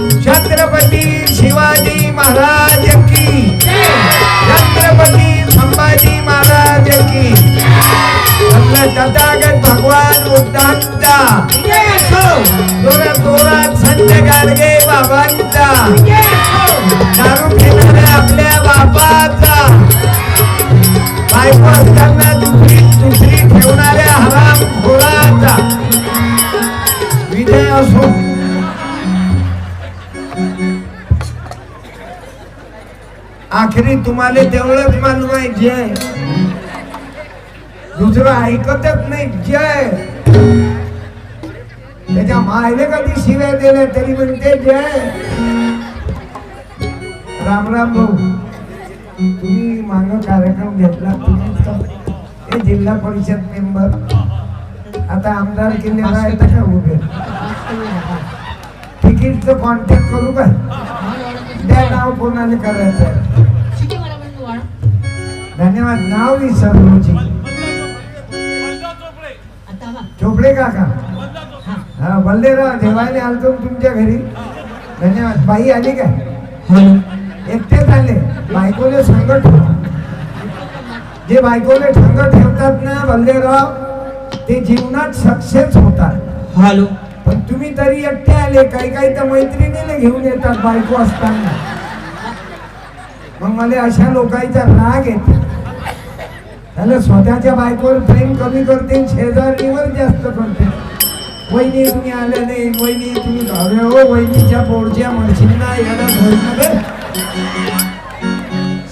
छत्रपती शिवाजी महाराज की छत्रपती संभाजी महाराज की आपलं तथागत भगवान बुद्धांचा. जोरात जोरात संत गाडगे बाबांचा. दारू पिणाऱ्या आपल्या बापाचा. बायको असताना दुसरी दुसरी ठेवणाऱ्या हराम खोराचा. विजय असो आखरी तुम्हाला तेवढंच मालूम आहे जय. दुसरं ऐकतच नाही जय. त्याच्या मायले कधी शिव्या दिल्या तरी म्हणते जय. राम राम भाऊ. तुम्ही माग कार्यक्रम घेतला तुम्ही तर- हे जिल्हा परिषद मेंबर. आता आमदार किल्ले राहता का उभे? तिकीटचं कॉन्टॅक्ट करू का? द्या नाव कोणाला करायचं आहे धन्यवाद. नाव विसरलोची चोपडे काका हा. बल्लेराव जेवायला आलतो तुमच्या घरी. धन्यवाद. बाई आली काय एकटेच आले बायकोले संग ठेवा. जे बायकोले ठंग ठेवतात ना बल्लेराव ते जीवनात सक्सेस होतात. हॅलो. पण तुम्ही तरी एकटे आले काही काही तर मैत्रिणीला घेऊन येतात बायको असताना. मग मला अशा लोकांचा राग येतो. त्याला स्वतःच्या बायकोवर प्रेम कमी करते शेजारीवर जास्त करते. वहिनी तुम्ही आले नाही. वहिनी तुम्ही अरे हो वहिनीच्या पोरच्या म्हणशींना याला भरणं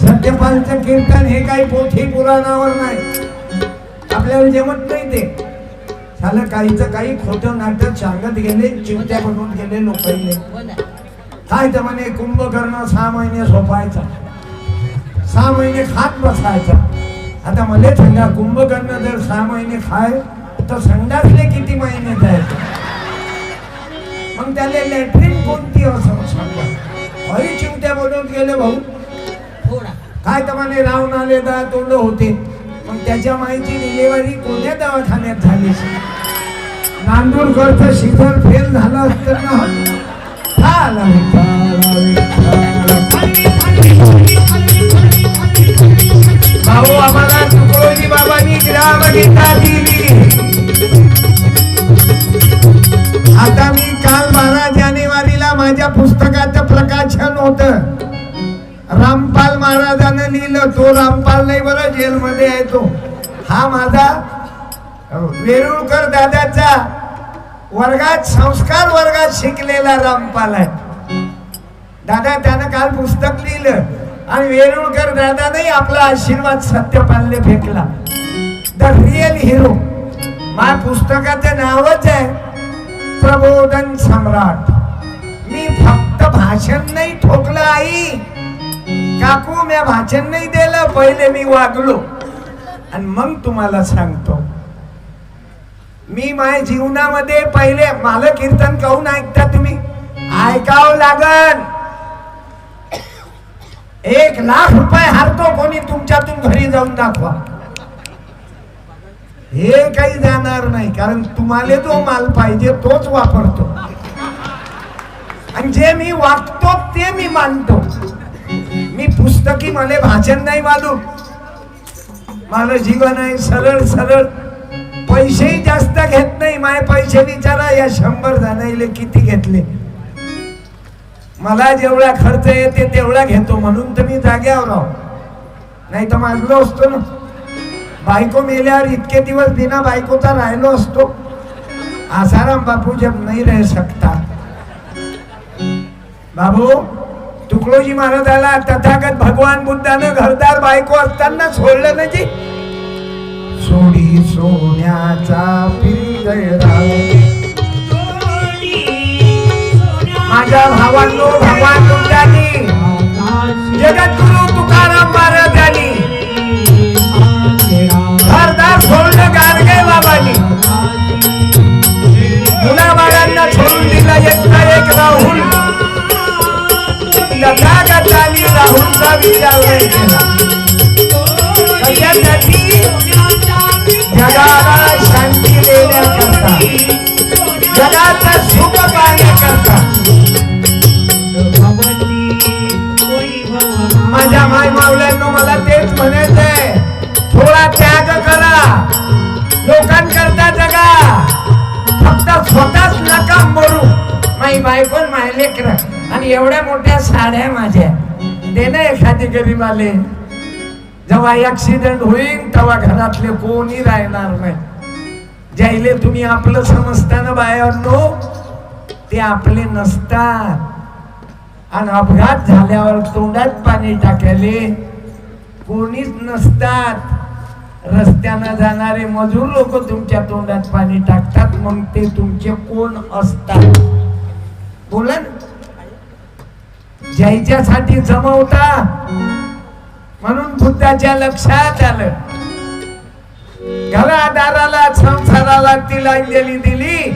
सत्यपालचं कीर्तन हे काही पोथी पुराणावर नाही. आपल्याला जेवत नाही ते झालं काहीच काही खोटं नाटक सांगत गेले चिवट्या बनवून गेले लोकांनी काय तर म्हणे कुंभकर्ण सहा महिने झोपायचा. सहा महिने खात बसायचा. आता मला सांगा कुंभकर्ण जर सहा महिने खाय तर संडासले किती महिने जायचे मग त्याला लॅट्रिन कोणती असं सांगा हरी चिवट्या बनवून गेले भाऊ. काय तर म्हणे राहून आले दा तोंड होते. मग त्याच्या माईची डिलिव्हरी कोण्या दवाखान्यात झाली? नांदूरकरचं शिखर फेल झालं असतं ना झालं ग्रामगीता दिली आता मी काल बारा जानेवारीला माझ्या पुस्तकाचं प्रकाशन होत. रामपाल महाराजानं लिहिलं तो रामपाल नाही बरं जेलमध्ये आहे तो. हा माझा वेरुळकर दादाचा वर्गात संस्कार वर्गात शिकलेला रामपाल आहे. दादा त्यानं काल पुस्तक लिहिलं आणि वेरुळकर दादाने आपला आशीर्वाद सत्यपालने फेकला. द रिअल हिरो माझ्या पुस्तकाचं नावच आहे प्रबोधन सम्राट. मी फक्त भाषण नाही ठोकलं आई. काकू मी भाषण नाही दिलं पहिले मी वागलो. आणि मग तुम्हाला सांगतो. मी माझ्या जीवनामध्ये पहिले मला कीर्तन काहून ऐकता तुम्ही? ऐकावं लागन. एक लाख रुपये हारतो कोणी तुमच्यातून घरी जाऊन दाखवा. हे काही जाणार नाही कारण तुम्हाला जो माल पाहिजे तोच वापरतो. आणि जे मी वागतो ते मी मानतो. मी पुस्तकी मला भाषण नाही मालूम माझं जीवन आहे सरळ सरळ. पैसेही जास्त घेत नाही माझे पैसे विचारा या शंभर जणांले किती घेतले? मला जेवढा खर्च येते तेवढा घेतो म्हणून तर मी जाग्यावर आहो नाही तर मागलो असतो ना. बायको मेल्यावर इतके दिवस बिना बायकोचा राहिलो असतो. आसाराम बापू जब नाही रह सकता बाबू तुकडोजी महाराजाला तथागत भगवान बुद्धानं घरदार बायको असताना सोडलं ना जी. सोडी सोन्याचा माझ्या भावांनो भगवान बुद्धांनी. जगद्गुरु तुकाराम महाराज लोकांकरता जगा. फक्त स्वतःच नका मरू. माई बायकोन माय लेकर. आणि एवढ्या मोठ्या साड्या माझ्या. दे एखादी एखादी गरीबाले जेव्हा ऍक्सिडेंट होईल तेव्हा घरातले कोणी राहणार नाही. ज्याले तुम्ही आपलं समजताना बाहेर नो ते आपले नसतात. आणि अपघात झाल्यावर तोंडात पाणी टाकायले कोणीच नसतात. रस्त्यानं जाणारे मजूर लोक तुमच्या तोंडात पाणी टाकतात मग ते तुमचे कोण असतात? बोला ना. ज्याच्यासाठी जमवता म्हणून बुद्धाच्या लक्षात आलं. घरादाराला संसाराला तिलांजली दिली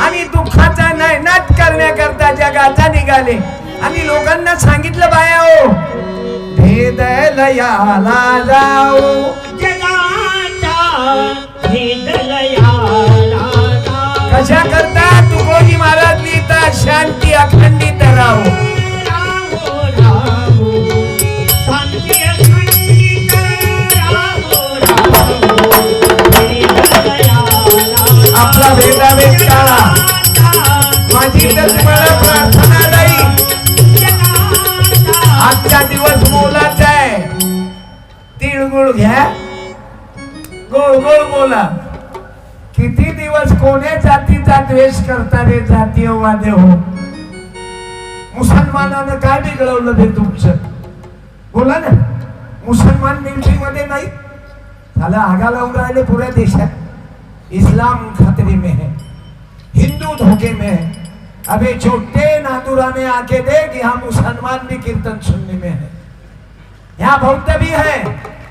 आणि दुःखाचा नायनाट करण्याकरता जगाचा निघाले. आणि लोकांना सांगितलं बाया हो भेद जाऊ. माझ्या करता तुकोजी महाराज लिहितात शांती अखंडित राहो. आपला भेदाभेद टाळा माझी तर तुम्हाला प्रार्थना नाही. आजचा दिवस मोलाचा आहे. तिळगुळ घ्या. गोळ गोळ बोला किती दिवस कोण्या जातीचा द्वेष करता रे जातीयवादे हो? मुसलमानानं काय बिघडवलं ते तुमचं? बोला ना. मुसलमान मिलिटरी मध्ये नाही. झालं आगा लावून राहिले पुऱ्या देशात. इस्लाम खतरे में है. हिंदू धोखे में है. अभी छोटे नादुरा में आके देख यहाँ मुसलमान भी कीर्तन सुनने में है। यहाँ बौद्ध भी है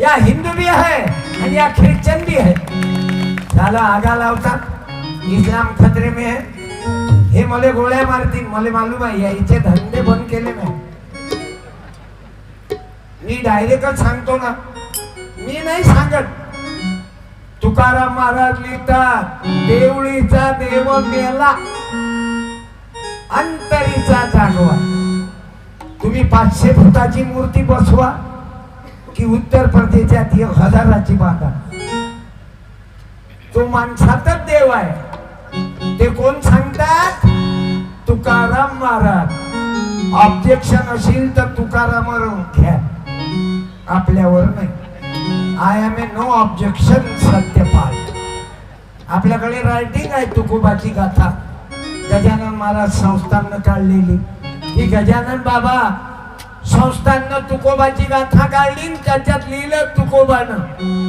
या हिंदू भी है आणि या ख्रिश्चन भी है। त्याला आगा लावतात. इस्लाम खतरे में है. हे मले गोळ्या मारतील. मला मालूम आहे याचे धंदे बंद केले नाही. मी डायरेक्टच सांगतो ना. मी नाही सांगत. तुकाराम महाराज लिहितात देवळीचा देव मेला. अंतरीचा जागवा. तुम्ही पाचशे फुटाची मूर्ती बसवा की उत्तर प्रदेशात एक हजाराची बांधा. तो माणसातच देव आहे. ते कोण सांगतात? तुकाराम महाराज. ऑब्जेक्शन असेल तर तुकारामावर घ्या. आपल्यावर नाही. I M A no objection Satyapal आपल्याकडे रायटिंग आहे तुकोबाची गाथा. गजानन महाराज संस्थांना काढलेली. की गजानन बाबा संस्थांना तुकोबाची गाथा काढली त्याच्यात लिहिलं तुकोबानं.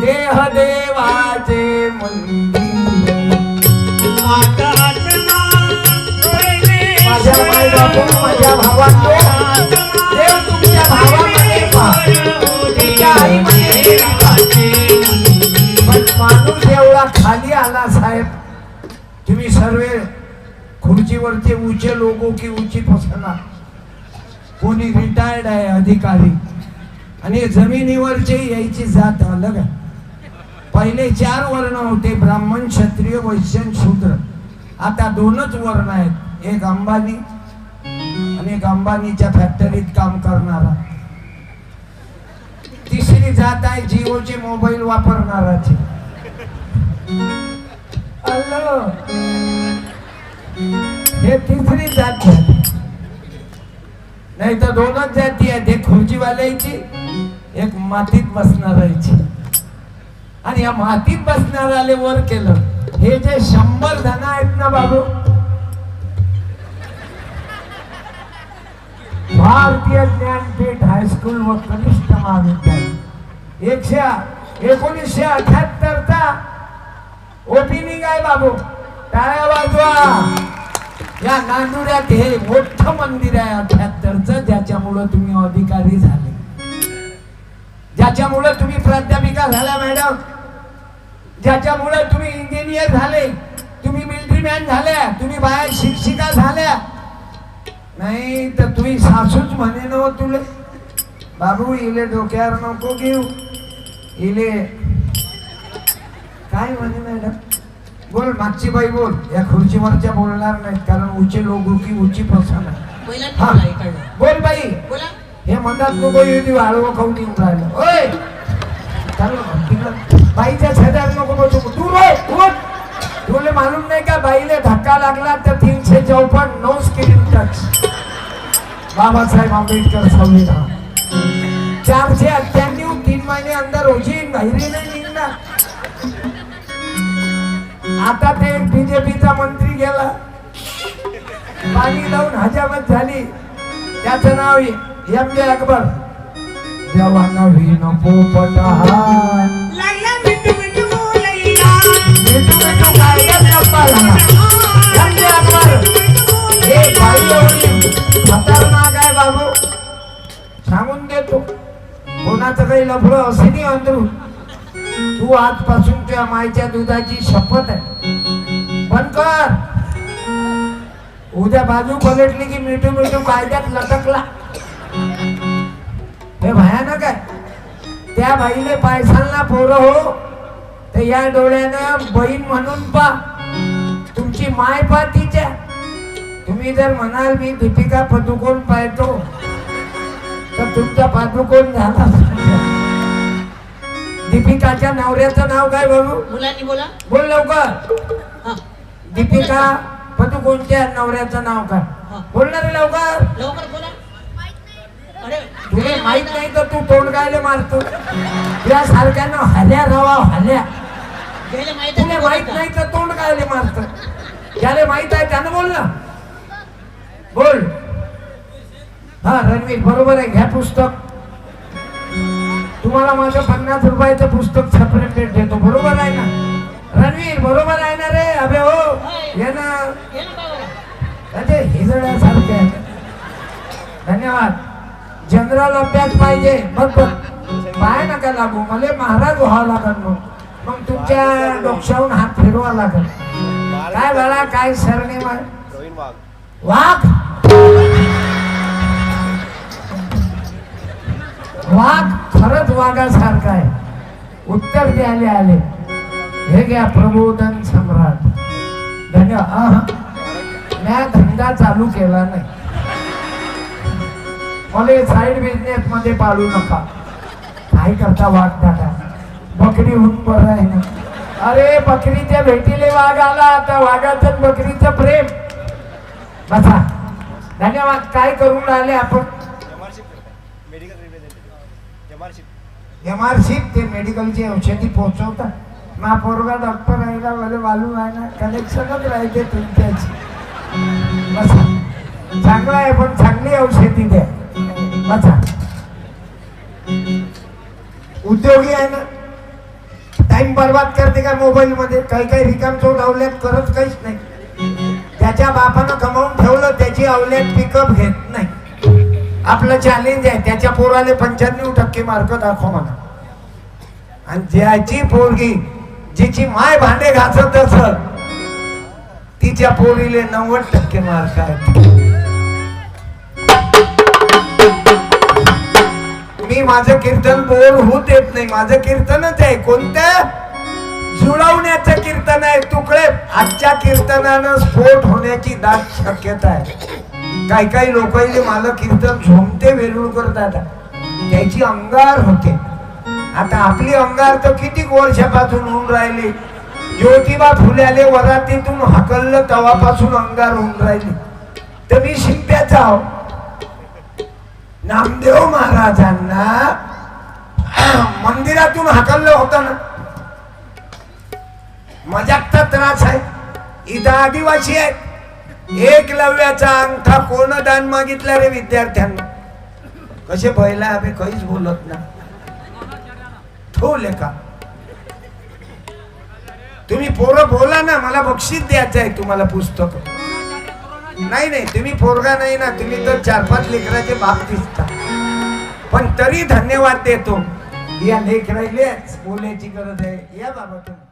देह देवाचे मंदिर माझ्या माय बापू माझ्या भावांनो देव तुमच्या भावामध्ये पहा. तुमच्या आईमध्ये देव पहा. पण माणूस एवढा खाली आला साहेब तुम्ही सर्व खुर्चीवरचे उचे लोगो की उची पसना कोणी रिटायर्ड आहे अधिकारी आणि जमिनीवरचे यायची जात अलग आहे पहिले चार वर्ण होते ब्राह्मण क्षत्रिय वैश्य शूद्र. आता दोनच वर्ण आहेत. एक अंबानी आणि एक अंबानीच्या फॅक्टरीत काम करणारा. तिसरी जात आहे जिओचे मोबाईल वापरणाराची. हे तिसरी जात झाली नाही तर दोनच जाती आहेत. एक खुर्चीवाल्याची एक मातीत बसणाराची आणि या मातीत बसणाऱ्याले वर केलं. हे जे शंभर जण आहेत ना बाबू? भारतीय ज्ञानपीठ हायस्कूल व कनिष्ठ महाविद्यालय. एकशे एकोणीसशे अठ्याहत्तरचा ओपनिंग आहे बाबू. टाळ्या वाजवा. या नांदुऱ्यात हे मोठं मंदिर आहे अठ्याहत्तरचं ज्याच्यामुळं तुम्ही अधिकारी झाले. ज्याच्यामुळं तुम्ही प्राध्यापिका झाला मॅडम. ज्याच्यामुळे तुम्ही इंजिनियर झाले तुम्ही मिलिटरी मॅन झाल्या तुम्ही बाहेर शिक्षिका झाल्या. नाही तर तुम्ही सासूच म्हणे न तुले. बाबू इले डोक्यावर नको घेऊ. इले. काय म्हणे मॅडम? बोल मागची बाई बोल. या खुर्चीवरच्या बोलणार नाहीत कारण उचे लोक की उची हा. बोल बाई. हे म्हणतात नको येऊ वाळव खाऊन येऊन राहिलं. एका मालूम बाईले धक्का लागला तर तीनशे चौपन्न no screen touch Babasaheb Ambedkar संविधान. चारशे अठ्ठ्याण्णव तीन महिने अंदर रोजी बाहेरी नाही निघणार. आता ते बीजेपीचा मंत्री गेला. पाणी लावून हजामत झाली. त्याचं नाव एम जे अकबर जेव्हा नवीन पोपटहार सांगून देतो. कोणाचं काही लफड असे नाही अंदरून. तू आजपासून तुझ्या मायच्या दुधाची शपथ आहे. पण कर. उद्या बाजू पलटली की मिठू मिठू कायद्यात लटकला. हे भयानक आहे. त्या बाईने पायसांना पोरं हो. तर या डोळ्यानं बहीण म्हणून पा. तुमची माय पा तिच्या. तुम्ही जर म्हणाल मी दीपिका पदुकोण पाहतो तर तुमचा पादुकोण झाला. दीपिकाच्या नवऱ्याचं नाव काय बाबू? मुलांनी बोला. बोल लवकर. दीपिका पदुकोणच्या नवऱ्याचं नाव काय? बोलणार रे लवकर. लवकर बोला. अरे तुला माहीत नाही तर तू तोंड गायले मारतो? तुझ्या सारख्यानं हल्या रवा हल्या. तुला माहीत नाही तर तोंड गायले मारतो? ज्याला माहीत आहे त्यानं बोल ना. बोल. हा रणवीर बरोबर आहे घ्या पुस्तक. तुम्हाला माझं पन्नास रुपयाचं पुस्तक सेपरेट देतो. बरोबर आहे ना? रणवीर बरोबर आहे ना रे? अबे हो. ये ना. अरे हिजड्यासारखे. धन्यवाद. जनरल अभ्यास पाहिजे. बघ बघ. पाय नका लागू. मला महाराज व्हावं लागल मग. मग तुमच्या डोक्याहून हात फिरवा लागल. काय बाळा काय सरनेम वाघ? वाघ खरंच वाघासारखा आहे. उत्तर द्यायला आले हे घ्या प्रबोधन सम्राट. आहा. म्या धंदा चालू केला नाही. मला साईड बिझनेस मध्ये पाडू नका. काय करता वाघ दादा. बकरी होऊन बरं आहे ना. अरे बकरीच्या भेटीले वाघ आला आता वाघाचं बकरीचं प्रेम. बसा. धन्यवाद. काय करून राहिले आपण? मेडिकल ते मेडिकलची औषधी पोहोचवतात मा पोरगा डॉक्टर राहिला मला वालू आहे ना कनेक्शनच राहते तुमच्याची बसा. चांगला आहे पण चांगली औषधी द्या. बसा. उद्योगी आहे ना? टाइम बर्बाद करते का मोबाईल मध्ये काही काही रिकाम चोर अवल्यात करत काहीच नाही. त्याच्या बापानं कमावून ठेवलं त्याची अवल्यात पिकअप घेत नाही. आपलं चॅलेंज आहे त्याच्या पोराले पंच्याण्णव टक्के मार्क दाखव म्हणा. आणि ज्याची पोरगी जिची माय भांडे घासत असत तिच्या पोरीले नव्वद टक्के मार्क आहेत. मी माझं कीर्तन बोर होत येत नाही. माझं कीर्तनच आहे. कोणतं? जुळवण्याचं कीर्तन आहे. तुकडे आजच्या कीर्तनानं स्फोट होण्याची दाट शक्यता आहे. काही काही लोक मला कीर्तन झोमते वेरूळ करतात. त्याची अंगार होते. आता आपली अंगार तर किती वर्षापासून होऊन राहिली. ज्योतिबा फुल्याले वरातीतून हकललं तवापासून अंगार होऊन राहिली. तर मी शिंप्याचा आहो. नामदेव महाराजांना मंदिरातून हाकललं होतं ना. मजाकचा त्रास आहे. इथं आदिवासी आहेत. एक लव्याचा अंगठा कोण दान मागितला रे विद्यार्थ्यांना? कसे पहिला आम्ही काहीच बोलत ना ठेवले का? तुम्ही पोरं बोला ना मला बक्षीस द्यायचं आहे तुम्हाला पुस्तक. नाही नाही तुम्ही पोरगा नाही ना तुम्ही तर चार पाच लेकराचे बाप दिसता. पण तरी धन्यवाद देतो. या लेकरायलेच बोलण्याची गरज आहे. या बाबा तुम्ही.